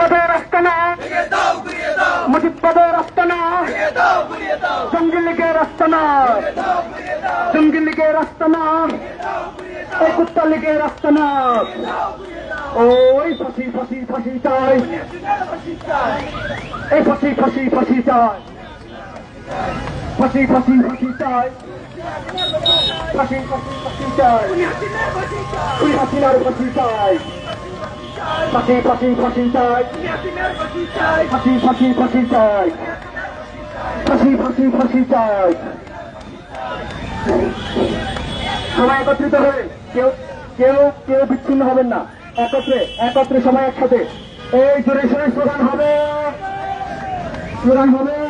पदे रस्तना रस्तना चुग ले रस्तना चुंग ले रस्तना कुते रस्तना फसी फसी फसी चाहे फसी फसी चाहे ফাঁসি ফাঁসি ফাঁসি চাই ফাঁসি ফাঁসি ফাঁসি চাই ওই হাসিনার ফাঁসি চাই ফাঁসি ফাঁসি ফাঁসি চাই ফাঁসি ফাঁসি ফাঁসি চাই ফাঁসি ফাঁসি ফাঁসি চাই সবাই একত্রিত হয়ে কেউ কেউ কেউ বিচ্ছিন্ন হবেন না। একত্রে একত্রে সবাই একসাথে। এই জোরে সোরে স্লোগান হবে। স্লোগান হবে।